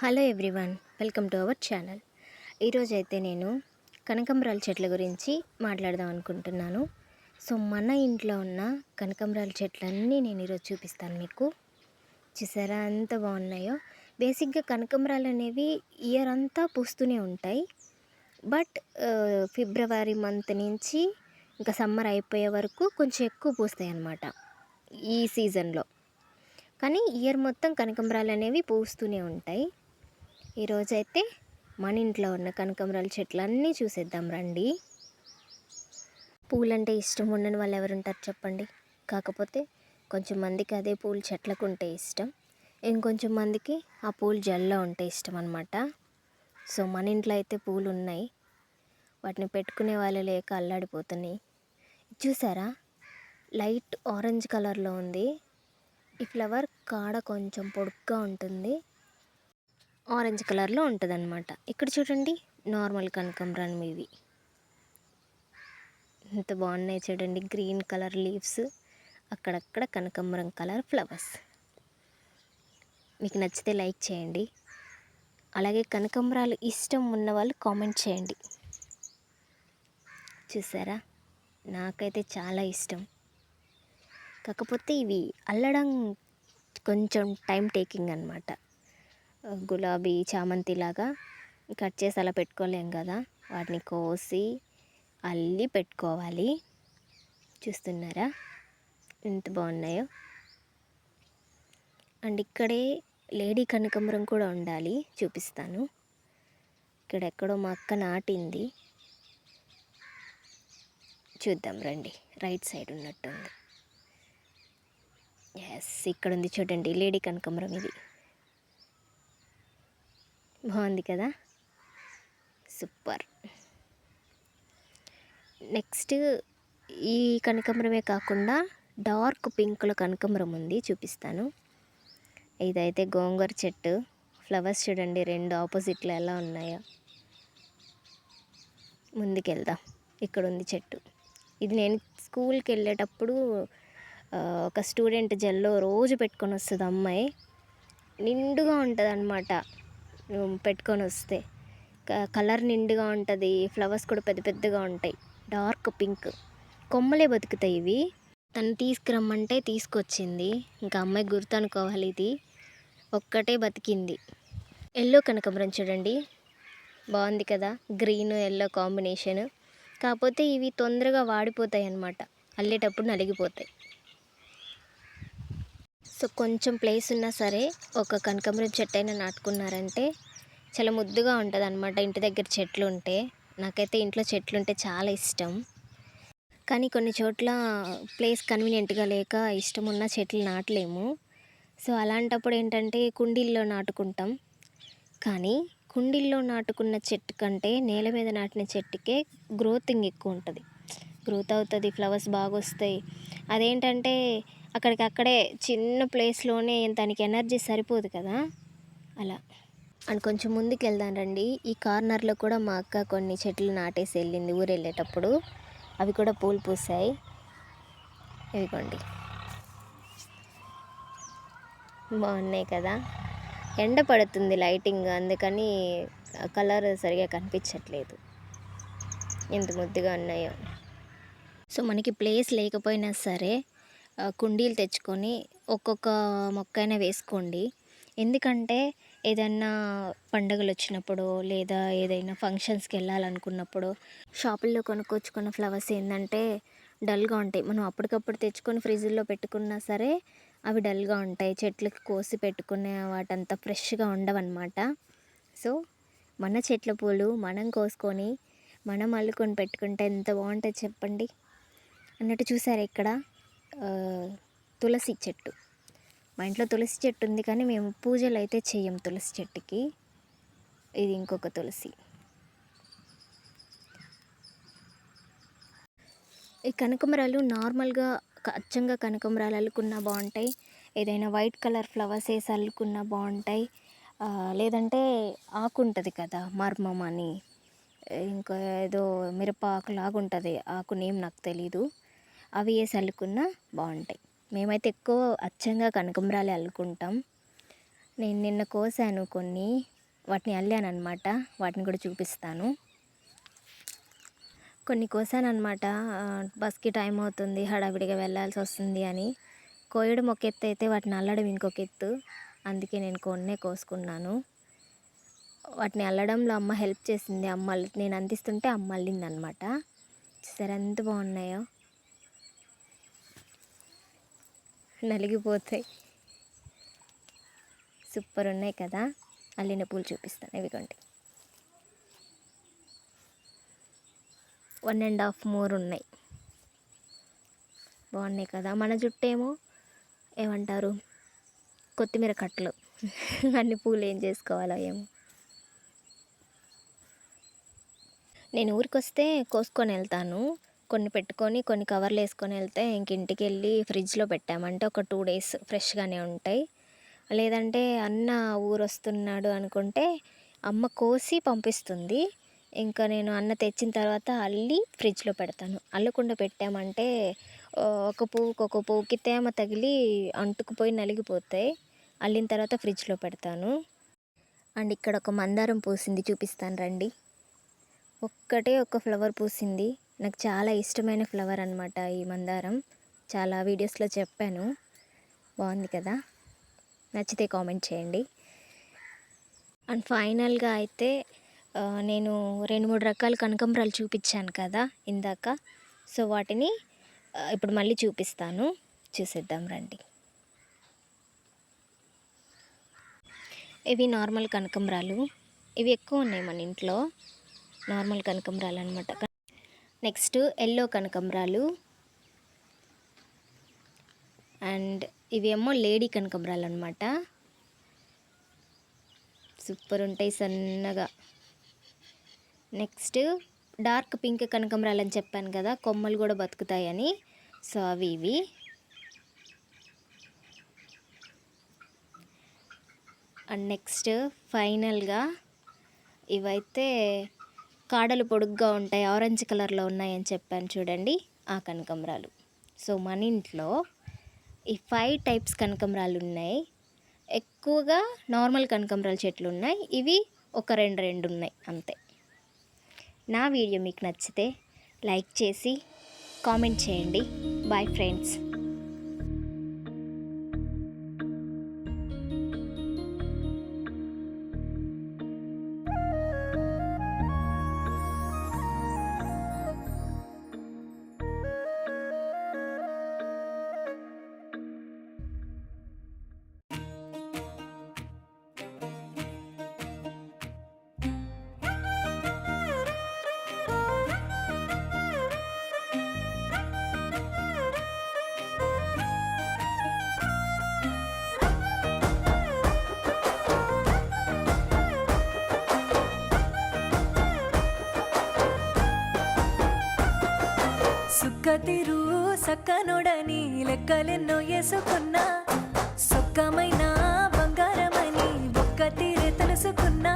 Hello everyone welcome to our channel. ఈరోజు అయితే నేను కనకంబరాల చెట్ల గురించి మాట్లాడదాం అనుకుంటున్నాను. సో మన ఇంట్లో ఉన్న కనకంబరాల చెట్లన్నీ నేను ఈరోజు చూపిస్తాను మీకు. చూసారా ఎంత బాగున్నాయో? బేసిక్గా కనకంబరాలు అనేవి ఇయర్ అంతా పూస్తూనే ఉంటాయి. బట్ ఫిబ్రవరి మంత్ నుంచి ఇంకా సమ్మర్ అయిపోయే వరకు కొంచెం ఎక్కువ పూస్తాయి అన్నమాట ఈ సీజన్లో. కానీ ఇయర్ మొత్తం కనకంబరాలు అనేవి పూస్తూనే ఉంటాయి. ఈరోజైతే మన ఇంట్లో ఉన్న కనకమరాల చెట్లు అన్నీ చూసేద్దాం రండి. పూలంటే ఇష్టం ఉండని వాళ్ళు ఎవరు ఉంటారు చెప్పండి. కాకపోతే కొంచెం మందికి అదే పూలు చెట్లకు ఉంటే ఇష్టం. ఇంకొంచెం మందికి ఆ పూలు జల్లో ఉంటే ఇష్టం అనమాట సో మన ఇంట్లో అయితే పూలు ఉన్నాయి వాటిని పెట్టుకునే వాళ్ళు లేక అల్లాడిపోతున్నాయి. చూసారా? లైట్ ఆరెంజ్ కలర్లో ఉంది. ఈ ఫ్లవర్ కాడ కొంచెం పొడుగ్గా ఉంటుంది. ఆరెంజ్ కలర్లో ఉంటుంది అనమాట ఇక్కడ చూడండి నార్మల్ కనకంబరం ఇవి ఎంత బాగున్నాయి చూడండి గ్రీన్ కలర్ లీవ్స్ అక్కడక్కడ కనకంబరం కలర్ ఫ్లవర్స్. మీకు నచ్చితే లైక్ చేయండి. అలాగే కనకంబరాలు ఇష్టం ఉన్న వాళ్ళు కామెంట్ చేయండి. చూసారా? నాకైతే చాలా ఇష్టం. కాకపోతే ఇవి అల్లడం కొంచెం టైం టేకింగ్ అనమాట గులాబీ చామంతి లాగా కట్ చేసి అలా పెట్టుకోలేం కదా. వాటిని కోసి అల్లి పెట్టుకోవాలి. చూస్తున్నారా? ఎంత బాగున్నాయో. అండ్ ఇక్కడే లేడీ కనకంబరం కూడా ఉండాలి. చూపిస్తాను. ఇక్కడ ఎక్కడో మా అక్క నాటింది. చూద్దాం రండి. రైట్ సైడ్ ఉన్నట్టుంది. ఎస్ ఇక్కడ ఉంది చూడండి. లేడీ కనకంబరం ఇది. బాగుంది కదా? సూపర్. నెక్స్ట్ ఈ కనకాంబరమే కాకుండా డార్క్ పింక్లో కనకమరం ఉంది చూపిస్తాను. ఇదైతే గోంగూర చెట్టు. ఫ్లవర్స్ చూడండి రెండు ఆపోజిట్లో ఎలా ఉన్నాయో. ముందుకెళ్దాం. ఇక్కడ ఉంది చెట్టు. ఇది నేను స్కూల్కి వెళ్ళేటప్పుడు ఒక స్టూడెంట్ జెల్లో రోజు పెట్టుకొని వస్తుంది అమ్మాయి. నిండుగా ఉంటుంది అనమాట పెట్టుకొని వస్తే. కలర్ నిండుగా ఉంటుంది ఫ్లవర్స్ కూడా పెద్ద పెద్దగా ఉంటాయి. Dark pink. కొమ్మలే బతుకుతాయి ఇవి. తను తీసుకురమ్మంటే తీసుకొచ్చింది. ఇంకా అమ్మాయి గుర్తు అనుకోవాలి ఇది. ఒక్కటే బతికింది. ఎల్లో కనకమరం చూడండి. బాగుంది కదా? Green yellow combination. కాకపోతే ఇవి తొందరగా వాడిపోతాయి అన్నమాట. అల్లేటప్పుడు నలిగిపోతాయి. సో కొంచెం ప్లేస్ ఉన్నా సరే ఒక కనకాంబరం చెట్టు అయినా నాటుకున్నారంటే చాలా ముద్దుగా ఉంటుంది అనమాట ఇంటి దగ్గర చెట్లు ఉంటే. నాకైతే ఇంట్లో చెట్లు ఉంటే చాలా ఇష్టం. కానీ కొన్ని చోట్ల ప్లేస్ కన్వీనియంట్గా లేక ఇష్టం ఉన్న చెట్లు నాటలేము. సో అలాంటప్పుడు ఏంటంటే కుండీల్లో నాటుకుంటాం. కానీ కుండీల్లో నాటుకున్న చెట్టు కంటే నేల మీద నాటిన చెట్టుకే గ్రోతింగ్ ఎక్కువ ఉంటుంది. గ్రోత్ అవుతుంది ఫ్లవర్స్ బాగా వస్తాయి అదేంటంటే అక్కడికి అక్కడే చిన్న ప్లేస్లోనే దానికి ఎనర్జీ సరిపోదు కదా. అలా. అండ్ కొంచెం ముందుకు వెళ్దాం రండి. ఈ కార్నర్లో కూడా మా అక్క కొన్ని చెట్లు నాటేసి వెళ్ళింది ఊరు వెళ్ళేటప్పుడు అవి కూడా పూలు పూసాయి. ఇదిగోండి. బాగున్నాయి కదా. ఎండ పడుతుంది లైటింగ్ అందుకని కలర్ సరిగా కనిపించట్లేదు. ఎంత ముద్దుగా ఉన్నాయో. సో మనకి ప్లేస్ లేకపోయినా సరే కుండీలు తెచ్చుకొని ఒక్కొక్క మొక్కైనా వేసుకోండి. ఎందుకంటే ఏదైనా పండుగలు వచ్చినప్పుడు లేదా ఏదైనా ఫంక్షన్స్కి వెళ్ళాలనుకున్నప్పుడు షాపుల్లో కొనుక్కొచ్చుకున్న ఫ్లవర్స్ ఏంటంటే డల్గా ఉంటాయి. మనం అప్పటికప్పుడు తెచ్చుకొని ఫ్రిడ్జ్లో పెట్టుకున్నా సరే అవి డల్గా ఉంటాయి. చెట్లకు కోసి పెట్టుకునే వాటంతా ఫ్రెష్గా ఉండవన్నమాట. సో మన చెట్ల పూలు మనం కోసుకొని మనం అల్లుకొని పెట్టుకుంటే ఎంత బాగుంటుంది చెప్పండి. అన్నట్టు చూసారు ఇక్కడ? తులసి చెట్టు. మా ఇంట్లో తులసి చెట్టు ఉంది కానీ మేము పూజలు అయితే చేయం తులసి చెట్టుకి. ఇది ఇంకొక తులసి. ఈ కనకమరాలు నార్మల్గా అచ్చంగా కనకమరాలు అల్లుకున్నా బాగుంటాయి. ఏదైనా వైట్ కలర్ ఫ్లవర్స్ వేసి అల్లుకున్నా బాగుంటాయి లేదంటే ఆకు ఉంటుంది కదా మర్మం అని. ఇంకా ఏదో మిరప ఆకు లాగుంటుంది. ఆకు నేమ్ నాకు తెలీదు. అవి వేసి అల్లుకున్నా బాగుంటాయి. మేమైతే ఎక్కువ అచ్చంగా కనకంబరాలే అల్లుకుంటాం. నేను నిన్న కోసాను కొన్ని వాటిని అల్లాను అనమాట వాటిని కూడా చూపిస్తాను. కొన్ని కోసాను అనమాట బస్కి టైం అవుతుంది హడావిడిగా వెళ్ళాల్సి వస్తుంది అని. కోయడం ఒక ఎత్తు అయితే వాటిని అల్లడం ఇంకొక ఎత్తు. అందుకే నేను కొన్నే కోసుకున్నాను. వాటిని అల్లడంలో అమ్మ హెల్ప్ చేసింది అమ్మ నేను అందిస్తుంటే అమ్మ అల్లింది అనమాట సరే ఎంత బాగున్నాయో. నలిగిపోతాయి. సూపర్ ఉన్నాయి కదా? అల్లిన పూలు చూపిస్తాను. ఇవిగోండి. వన్ అండ్ హాఫ్ మోర్ ఉన్నాయి. బాగున్నాయి కదా? మన జుట్టు ఏమో ఏమంటారు? కొత్తిమీర కట్టలు. అన్ని పూలు ఏం చేసుకోవాలో ఏమో. నేను ఊరికొస్తే కోసుకొని వెళ్తాను. కొన్ని పెట్టుకొని కొన్ని కవర్లు వేసుకొని వెళ్తే ఇంక ఇంటికి వెళ్ళి ఫ్రిడ్జ్లో పెట్టామంటే ఒక టూ డేస్ ఫ్రెష్గానే ఉంటాయి. లేదంటే అన్న ఊరు వస్తున్నాడు అనుకుంటే అమ్మ కోసి పంపిస్తుంది. ఇంకా నేను అన్న తెచ్చిన తర్వాత అల్లి ఫ్రిడ్జ్లో పెడతాను. అల్లకుండా పెట్టామంటే ఒక పువ్వుకి ఒక పువ్వుకి తేమ తగిలి అంటుకుపోయి నలిగిపోతాయి. అల్లిన తర్వాత ఫ్రిడ్జ్లో పెడతాను. అండ్ ఇక్కడ ఒక మందారం పూసింది చూపిస్తాను రండి. ఒక్కటే ఒక ఫ్లవర్ పూసింది. నాకు చాలా ఇష్టమైన ఫ్లవర్ అనమాట ఈ మందారం. చాలా వీడియోస్లో చెప్పాను. బాగుంది కదా? నచ్చితే కామెంట్ చేయండి. అండ్ ఫైనల్గా అయితే నేను రెండు మూడు రకాల కనకంబరాలు చూపించాను కదా ఇందాక. సో వాటిని ఇప్పుడు మళ్ళీ చూపిస్తాను. చూసేద్దాం రండి. ఇవి నార్మల్ కనకంబరాలు. ఇవి ఎక్కువ ఉన్నాయి మన ఇంట్లో. నార్మల్ కనకంబరాలు అనమాట నెక్స్ట్ ఎల్లో కనకంబరాలు. అండ్ ఇవేమో లేడీ కనకంబరాలు అనమాట సూపర్ ఉంటాయి సన్నగా. నెక్స్ట్ డార్క్ పింక్ కనకంబరాలు అని చెప్పాను కదా కొమ్మలు కూడా బతుకుతాయని. సో అవి ఇవి. అండ్ నెక్స్ట్ ఫైనల్గా ఇవైతే కాడలు పొడుగ్గా ఉంటాయి ఆరెంజ్ కలర్లో ఉన్నాయని చెప్పాను చూడండి ఆ కనకంబరాలు. సో మన ఇంట్లో ఈ ఫైవ్ టైప్స్ కనకంబరాలు ఉన్నాయి. ఎక్కువగా నార్మల్ కనకంబరాల చెట్లు ఉన్నాయి ఇవి ఒక రెండు రెండు ఉన్నాయి అంతే. నా వీడియో మీకు నచ్చితే లైక్ చేసి కామెంట్ చేయండి. బాయ్ ఫ్రెండ్స్ సుక్క తిరు సక్కనుడని లెక్కలెన్నో వేసుకున్నా సొక్కమైన బంగారమని బుక్క తీరే తెలుసుకున్నా.